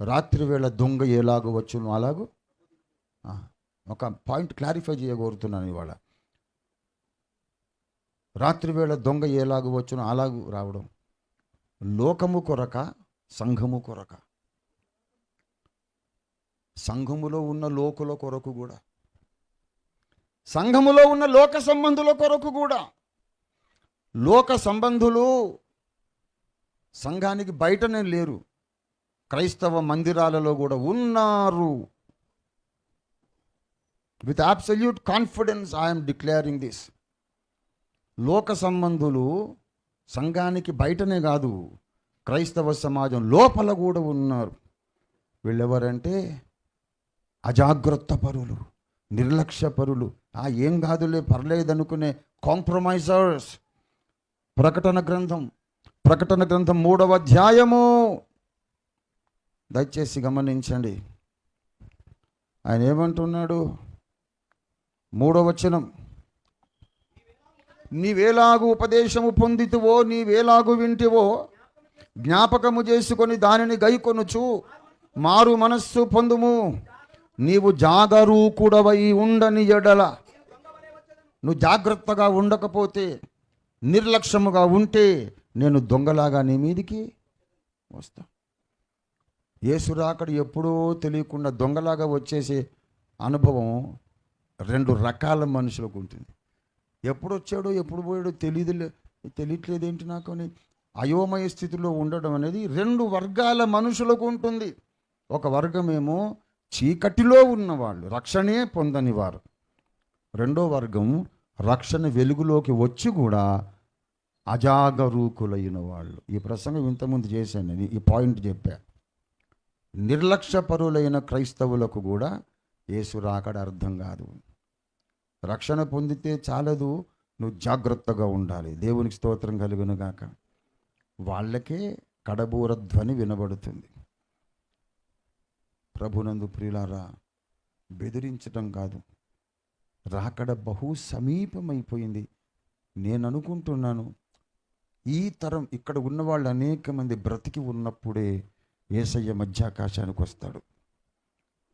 రాత్రి వేళ దొంగ ఎలాగో వచ్చును అలాగో? ఒక పాయింట్ క్లారిఫై చేయగోరుతున్నాను ఇవాళ. రాత్రి వేళ దొంగ ఎలాగో వచ్చును అలాగూ రావడం. లోకము కొరక సంఘము కొరక. సంఘములో ఉన్న లోకుల కొరకు కూడా. సంఘములో ఉన్న లోక సంబంధుల కొరకు కూడా. లోక సంబంధులు సంఘానికి బయటనే లేరు. క్రైస్తవ మందిరాలలో కూడా ఉన్నారు. With absolute confidence I'm declaring this లోక సంబంధులు సంఘానికి బయటనే కాదు క్రైస్తవ సమాజం లోపల కూడా ఉన్నారు. వీళ్ళెవరంటే అజాగ్రత్త పరులు నిర్లక్ష్య పరులు. ఆ ఏం కాదులే పర్లేదనుకునే కాంప్రమైజర్స్ ప్రకటన గ్రంథం ప్రకటన గ్రంథం మూడవ అధ్యాయము. దయచేసి గమనించండి. ఆయన ఏమంటున్నాడు? మూడో వచనం. నీవేలాగు ఉపదేశము పొందితువో నీవేలాగు వింటివో జ్ఞాపకము చేసుకొని దానిని గైకొనుచు మారు మనస్సు పొందుము. నీవు జాగరూకుడవై ఉండని ఎడల నువ్వు జాగ్రత్తగా ఉండకపోతే నిర్లక్ష్యముగా ఉంటే నేను దొంగలాగా నీ మీదికి వస్తాను యేసు యేసురాకడ ఎప్పుడో తెలియకుండా దొంగలాగా వచ్చేసే అనుభవం రెండు రకాల మనుషులకు ఉంటుంది. ఎప్పుడు వచ్చాడో ఎప్పుడు పోయాడో తెలియదు తెలియట్లేదు ఏంటి నాకు అని అయోమయ స్థితిలో ఉండడం అనేది రెండు వర్గాల మనుషులకు ఉంటుంది. ఒక వర్గమేమో చీకటిలో ఉన్నవాళ్ళు రక్షణే పొందని వారు. రెండో వర్గం రక్షణ వెలుగులోకి వచ్చి కూడా అజాగరూకులైన వాళ్ళు. ఈ ప్రసంగం ఇంతకుముందు చేశాను ఈ పాయింట్ చెప్పా. నిర్లక్ష్యపరులైన క్రైస్తవులకు కూడా యేసు రాకడ అర్థం కాదు. రక్షణ పొందితే చాలదు నువ్వు జాగ్రత్తగా ఉండాలి. దేవునికి స్తోత్రం కలుగునుగాక వాళ్ళకే కడబూర ధ్వని వినబడుతుంది. ప్రభునందు ప్రియులారా బెదిరించటం కాదు. రాకడ బహు సమీపమైపోయింది. నేను అనుకుంటున్నాను ఈ తరం ఇక్కడ ఉన్న వాళ్ళు అనేక మంది బ్రతికి ఉన్నప్పుడే ఏసయ్య మధ్యాకాశానికి వస్తాడు.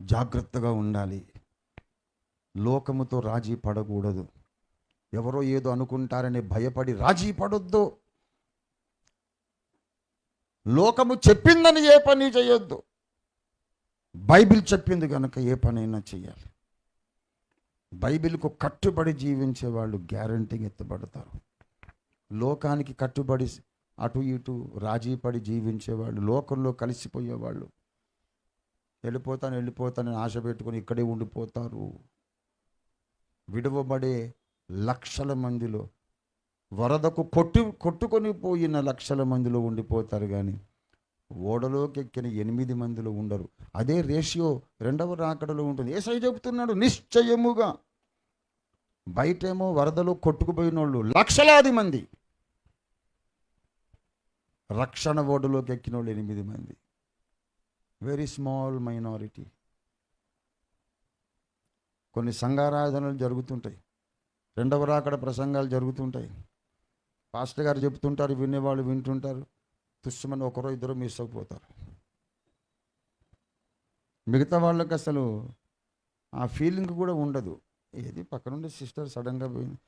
జాగ్రత్తగా ఉండాలి. లోకముతో రాజీ పడకూడదు. ఎవరో ఏదో అనుకుంటారని భయపడి రాజీ పడొద్దు. లోకము చెప్పిందని ఏ పని చేయొద్దు. బైబిల్ చెప్పింది కనుక ఏ పనైనా చేయాలి. బైబిల్కు కట్టుబడి జీవించే వాళ్ళు గ్యారంటీగా ఎత్తబడతారు. లోకానికి కట్టుబడి అటు ఇటు రాజీ పడి జీవించేవాళ్ళు లోకంలో కలిసిపోయేవాళ్ళు. వెళ్ళిపోతాను వెళ్ళిపోతానని ఆశ పెట్టుకొని ఇక్కడే ఉండిపోతారు. విడవబడే లక్షల మందిలో వరదకు కొట్టు కొట్టుకొని పోయిన లక్షల మందిలో ఉండిపోతారు కానీ ఓడలోకి ఎక్కిన ఎనిమిది మందిలో ఉండరు. అదే రేషియో రెండవ రాకడలో ఉంటుంది. ఏసై చెబుతున్నాడు నిశ్చయముగా బయటేమో వరదలో కొట్టుకుపోయిన వాళ్ళు లక్షలాది మంది. రక్షణ ఓడలోకి ఎక్కిన వాళ్ళు ఎనిమిది మంది. వెరీ స్మాల్ మైనారిటీ కొన్ని సంఘారాధనలు జరుగుతుంటాయి. రెండవ రాకడ ప్రసంగాలు జరుగుతుంటాయి. పాస్టర్ గారు చెప్తుంటారు వినేవాళ్ళు వింటుంటారు. తుస్సుమని ఒకరో ఇద్దరు మిస్ అయిపోతారు మిగతా వాళ్ళకి అసలు ఆ ఫీలింగ్ కూడా ఉండదు. ఏది పక్కనుండే సిస్టర్ సడన్గా పోయింది.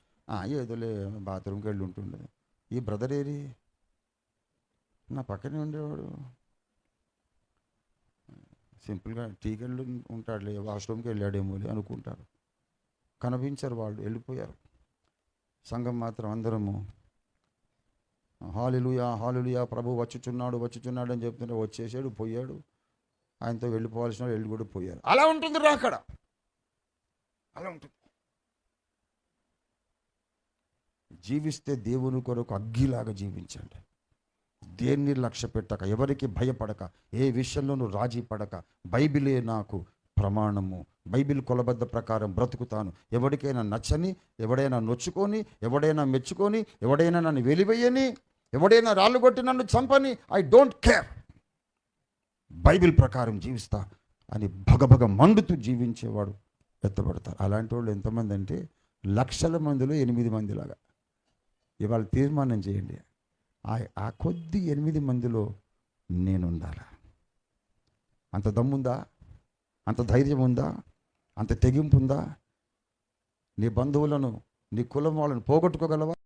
ఏదోలే బాత్రూమ్కి వెళ్ళి ఉంటుండే. ఈ బ్రదర్ ఏరి నా పక్కనే ఉండేవాడు. సింపుల్గా టీ వెళ్ళి ఉంటాడులే వాష్రూమ్కి వెళ్ళాడేమో అనుకుంటారు. కనిపించరు వాళ్ళు వెళ్ళిపోయారు. సంఘం మాత్రం అందరము హాలిలుయా హాలిలుయా ప్రభు వచ్చుచున్నాడు వచ్చుచున్నాడు అని చెప్తుంటే వచ్చేసాడు పోయాడు. ఆయనతో వెళ్ళిపోవాల్సిన వాళ్ళు వెళ్ళి కూడా పోయారు. అలా ఉంటుంది రా అక్కడ. అలా ఉంటుంది. జీవిస్తే దేవుని కొరకు అగ్గిలాగా జీవించండి. దేన్ని లక్ష్య పెట్టక ఎవరికి భయపడక ఏ విషయంలోనూ రాజీ పడక బైబిలే నాకు ప్రమాణము. బైబిల్ కొలబద్ద ప్రకారం బ్రతుకుతాను. ఎవరికైనా నచ్చని ఎవడైనా నొచ్చుకొని ఎవడైనా మెచ్చుకొని ఎవడైనా నన్ను వెలివేయని ఎవడైనా రాళ్ళు కొట్టి నన్ను చంపని ఐ డోంట్ కేర్ బైబిల్ ప్రకారం జీవిస్తా అని భగభగ మండుతూ జీవించేవాడు ఎత్తబడతారు అలాంటి వాళ్ళు ఎంతమంది అంటే లక్షల మందిలో ఎనిమిది మందిలాగా. ఇవాళ తీర్మానం చేయండి. ఆ కొద్ది ఎనిమిది మందిలో నేను ఉండాలా అంత దమ్ముందా? అంత ధైర్యం ఉందా అంత తెగింపు ఉందా నీ బంధువులను నీ కులం వాళ్ళను పోగొట్టుకోగలవా?